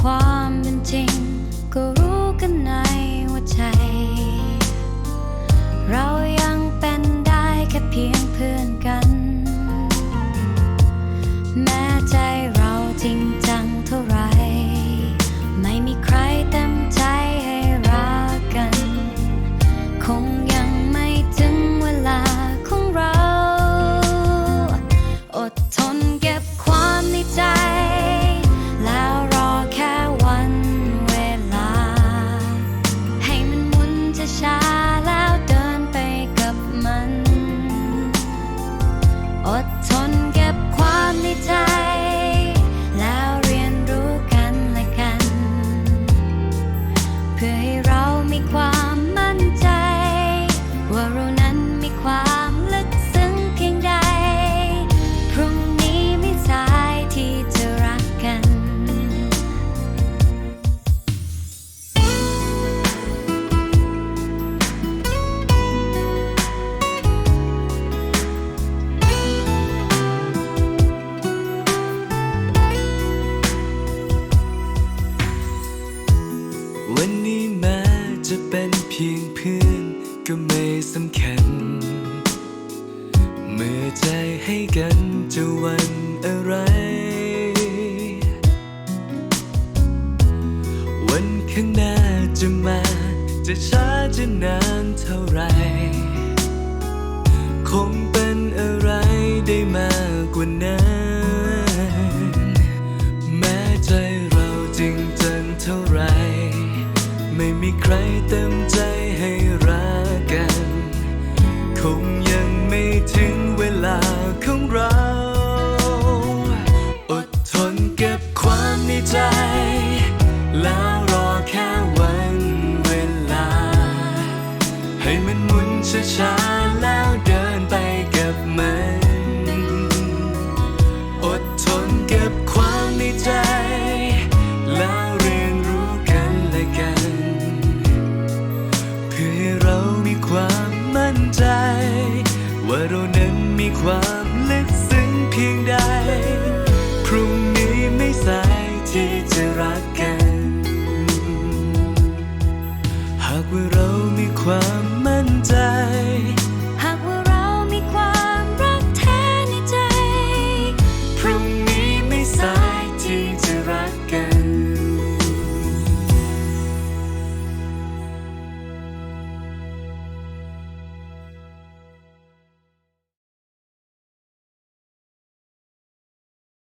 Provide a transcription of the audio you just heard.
ความเป็นจริง ก็รู้กันในหัวใจ เรายังเป็นได้แค่เพียงเพื่อนกัน แม้ใจเราจริงจังเท่าไร ไม่มีใครเต็มใจให้รักกัน คง ดทนเก็บความในใจ แล้วเรียนรู้กันและกัน เพื่อให้ เพียงเพื่อนก็ไม่สำคัญ เมื่อใจให้กันจะวันอะไร วันข้างหน้าจะมา จะช้าจะนานเท่าไร คงเป็น ม่มีใครเต็มใจให้รักกัน คงยังไม่ถึงเวลาของเรา อดทนเก็บความในใจ แล้วรอแค่วันเวลา ให้มันหมุนช้าๆแล้วเดิน ใจ ว่าเรานั้นมีความลึก